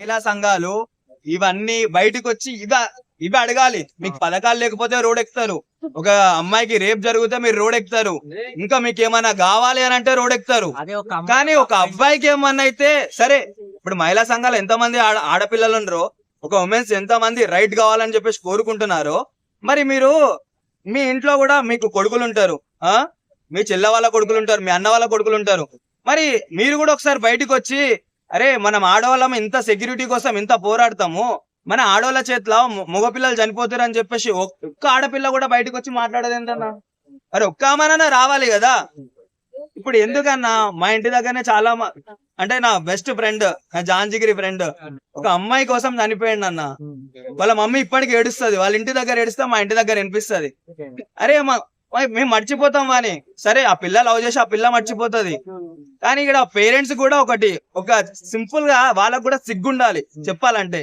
మహిళా సంఘాలు ఇవన్నీ బయటకు వచ్చి ఇవి ఇవి అడగాలి. మీకు పథకాలు లేకపోతే రోడ్ ఎక్కుతారు. ఒక అమ్మాయికి రేప్ జరిగితే మీరు రోడ్ ఎక్కుతారు. ఇంకా మీకు ఏమైనా కావాలి అని అంటే రోడ్ ఎక్కుతారు. కానీ ఒక అబ్బాయికి ఏమన్నా అయితే సరే ఇప్పుడు మహిళా సంఘాలు ఎంత మంది ఆడ ఆడపిల్లలు ఉండరో ఒక ఉమెన్స్ ఎంత మంది రైట్ కావాలని చెప్పేసి కోరుకుంటున్నారో మరి మీరు మీ ఇంట్లో కూడా మీకు కొడుకులు ఉంటారు. ఆ? మీ చెల్ల వాళ్ళ కొడుకులు ఉంటారు మీ అన్న వాళ్ళ కొడుకులు ఉంటారు. మరి మీరు కూడా ఒకసారి బయటకు వచ్చి అరే మనం ఆడవాళ్ళం ఇంత సెక్యూరిటీ కోసం ఇంత పోరాడతాము. మన ఆడవాళ్ళ చేతిలో మగపిల్లలు చనిపోతారు అని చెప్పేసి ఒక్క ఆడపిల్ల కూడా బయటకు వచ్చి మాట్లాడేది ఏంటన్నా అరే ఒక్క ఆమెనన్నా రావాలి కదా? ఇప్పుడు ఎందుకన్నా? మా ఇంటి దగ్గరనే చాలా అంటే నా బెస్ట్ ఫ్రెండ్ నా జాంజిగిరి ఫ్రెండ్ ఒక అమ్మాయి కోసం చనిపోయింది అన్న వాళ్ళ మమ్మీ ఇప్పటికి ఏడుస్తుంది. వాళ్ళ ఇంటి దగ్గర ఏడుస్తే మా ఇంటి దగ్గర వినిపిస్తుంది. అరే మా- మేము మర్చిపోతాం అని సరే ఆ పిల్ల లవ్ చేసి ఆ పిల్ల మర్చిపోతుంది. కానీ ఇక్కడ పేరెంట్స్ కూడా ఒకటి ఒక సింపుల్గా వాళ్ళకు కూడా సిగ్గుండాలి చెప్పాలంటే.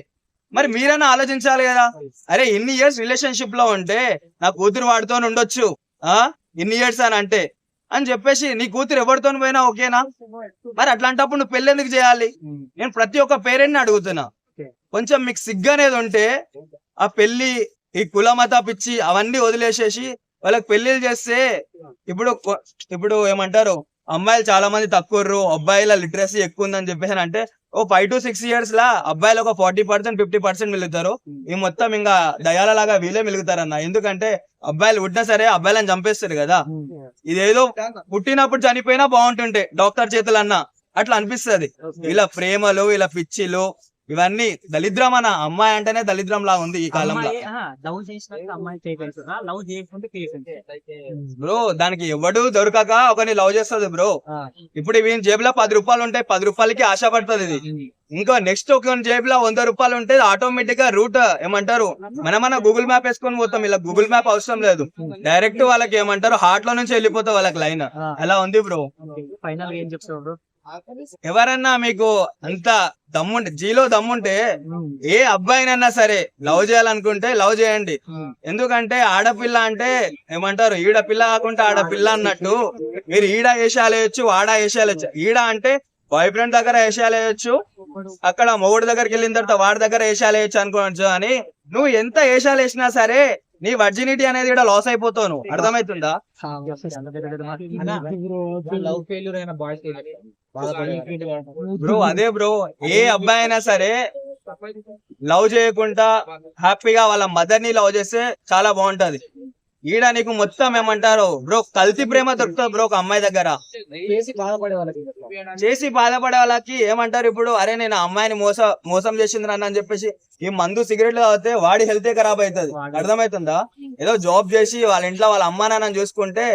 మరి మీరైనా ఆలోచించాలి కదా. అరే ఇన్ని ఇయర్స్ రిలేషన్షిప్లో ఉంటే నా కూతురు వాడితో ఉండొచ్చు ఆ? ఇన్ని ఇయర్స్ అని అంటే. అని చెప్పేసి నీ కూతురు ఎవరితో పోయినా ఓకేనా? మరి అట్లాంటప్పుడు నువ్వు పెళ్ళి ఎందుకు చేయాలి? నేను ప్రతి ఒక్క పేరెంట్ని అడుగుతున్నా కొంచెం మీకు సిగ్గు అనేది ఉంటే ఆ పెళ్ళి ఈ కుల మత పిచ్చి అవన్నీ వదిలేసేసి వాళ్ళకి పెళ్ళిళ్ళు చేస్తే ఇప్పుడు ఇప్పుడు ఏమంటారు? అమ్మాయిలు చాలా మంది తక్కువ అబ్బాయిల లిటరసీ ఎక్కువ ఉందని చెప్పేసి అంటే ఓ ఫైవ్ టు సిక్స్ ఇయర్స్ లా అబ్బాయిలు ఒక ఫార్టీ పర్సెంట్ ఫిఫ్టీ పర్సెంట్ మిలుగుతారు. ఈ మొత్తం ఇంకా దయాల లాగా వీళ్ళే మిలుగుతారన్న. ఎందుకంటే అబ్బాయిలు పుట్టినా సరే అబ్బాయిలను చంపేస్తారు కదా. ఇదేదో పుట్టినప్పుడు చనిపోయినా బాగుంటుంటే డాక్టర్ చేతులు అన్న అట్లా అనిపిస్తది. ఇలా ప్రేమలు ఇలా పిచ్చిలు ఇవన్నీ దరిద్రం అన్న అమ్మాయి అంటేనే దరిద్రం లా ఉంది ఈ కాలంలో. లవ్ చేసినాక అమ్మాయి చేయగలుగుతుందా లవ్ చేయకుంటే బ్రో దానికి ఎవడు దొరకక ఒకని లవ్ చేస్తుంది బ్రో. ఇప్పుడు వీని జేబులో పది రూపాయలు ఉంటాయి పది రూపాయలకి ఆశపడుతుంది ఇది. ఇంకా నెక్స్ట్ ఒక జేబులో వంద రూపాయలు ఉంటే ఆటోమేటిక్గా రూట్ ఏమంటారు? మన మన గూగుల్ మ్యాప్ వేసుకొని పోతాం. ఇలా గూగుల్ మ్యాప్ అవసరం లేదు. డైరెక్ట్ వాళ్ళకి ఏమంటారు? హార్ట్లో నుంచి వెళ్ళిపోతావు వాళ్ళకి లైన్ అలా ఉంది బ్రో? ఫైనల్ ఏం చెప్తావు bro? ఎవరన్నా మీకు అంత దమ్ముంటే జీలో దమ్ముంటే ఏ అబ్బాయినన్నా సరే లవ్ చేయాలనుకుంటే లవ్ చేయండి. ఎందుకంటే ఆడపిల్ల అంటే ఏమంటారు ఈడ పిల్ల కాకుండా ఆడపిల్ల అన్నట్టు మీరు ఈడ వేషాలు వేయచ్చు ఆడ వేషాలు వేయచ్చు. ఈడ అంటే బాయ్ ఫ్రెండ్ దగ్గర వేషాలు వేయచ్చు అక్కడ మొగుడు దగ్గరికి వెళ్ళిన తర్వాత వాడి దగ్గర వేషాలు వేయచ్చు అనుకోవచ్చు అని నువ్వు ఎంత వేషాలు వేసినా సరే నీ వర్జినిటీ అనేది ఇక్కడ లాస్ అయిపోతావు నువ్వు. అర్థమవుతుందా? లవ్ ఫెయిల్యూర్ అయిన బాయ్స్ బ్రో అదే బ్రో ఏ అబ్బాయి అయినా సరే లవ్ చేయకుండా హ్యాపీగా వాళ్ళ మదర్ని లవ్ చేస్తే చాలా బాగుంటది. ఈడ నీకు మొత్తం ఏమంటారు? బ్రో కల్తీ ప్రేమ దొరుకుతుంది బ్రో ఒక అమ్మాయి దగ్గర. చేసి బాధపడే వాళ్ళకి చేసి బాధపడే వాళ్ళకి ఏమంటారు ఇప్పుడు? అరే నేను అమ్మాయిని మోస మోసం చేసింది అన్న అని చెప్పేసి ఈ మందు సిగరెట్లు తాగితే వాడి హెల్త్ ఖరాబ్ అవుతుంది. అర్థమవుతుందా? ఏదో జాబ్ చేసి వాళ్ళ ఇంట్లో వాళ్ళ అమ్మా నాన్న చూసుకుంటే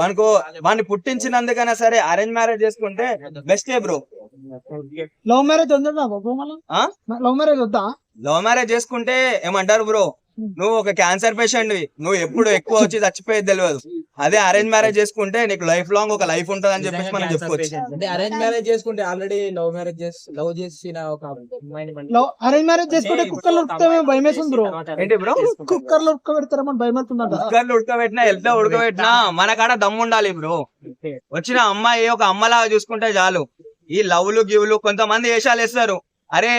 వానికి వాడిని పుట్టించినందుకైనా సరే అరేంజ్ మ్యారేజ్ చేసుకుంటే బెస్టే bro. Love marriage? Love marriage వద్దా? లవ్ మ్యారేజ్ చేసుకుంటే ఏమంటారు బ్రో? నువ్వు ఒక క్యాన్సర్ పేషెంట్ నువ్వు ఎప్పుడు ఎక్కువ వచ్చి చచ్చిపోయేది తెలియదు. అదే అరేంజ్ మ్యారేజ్ చేసుకుంటే నీకు లైఫ్ లాంగ్ ఒక లైఫ్ ఉంటది అని చెప్పేసి మనం చెప్పుకోవచ్చు అంటే అరేంజ్ మ్యారేజ్ చేసుకుంటే ఆల్రెడీ లవ్ మ్యారేజ్ చేసి లవ్ చేసిన ఒక అరేంజ్ మ్యారేజ్ చేసుకుంటే కుక్కర్లు ఉరుకుతామేమో భయం వేస్తుంది బ్రో. ఏంటి బ్రో? కుక్కర్లు ఉరుక్క పెడతారేమో భయం కుక్కర్లు ఉడకబెట్టినా ఎంత ఉడకబెట్టినా మన కాడ దమ్ము ఉండాలి బ్రో. వచ్చిన అమ్మాయి ఒక అమ్మలాగా చూసుకుంటే చాలు. ఈ లవ్లు గివ్లు కొంతమంది వేషాలు వేస్తారు. అరే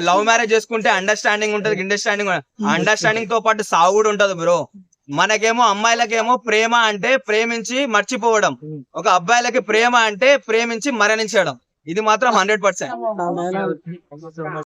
లవ్ మ్యారేజ్ చేసుకుంటే అండర్స్టాండింగ్ ఉంటది అండర్స్టాండింగ్ అండర్స్టాండింగ్తో పాటు సాగు కూడా ఉంటది బ్రో మనకేమో అమ్మాయిలకేమో ప్రేమ అంటే ప్రేమించి మర్చిపోవడం ఒక అబ్బాయిలకి ప్రేమ అంటే ప్రేమించి మరణించడం ఇది మాత్రం హండ్రెడ్ పర్సెంట్